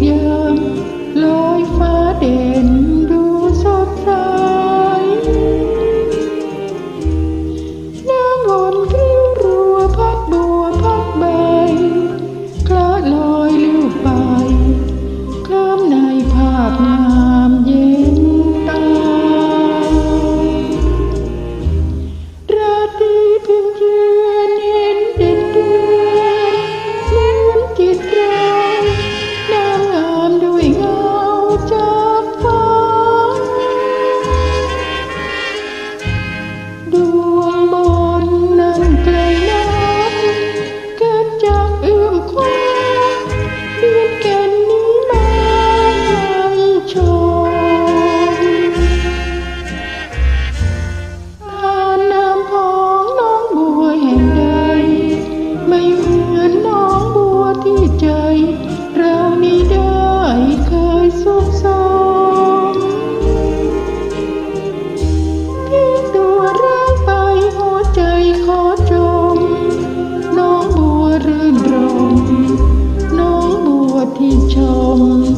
you. do. trong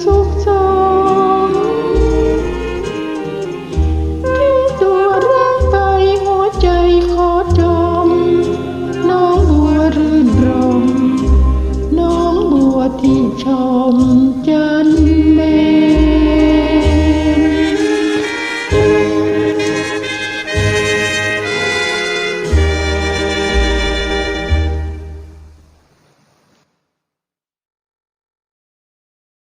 สุขสมที่ตัวร่างกายหัวใจขอจม น้องบัวรื่นรม น้องบัวที่ชม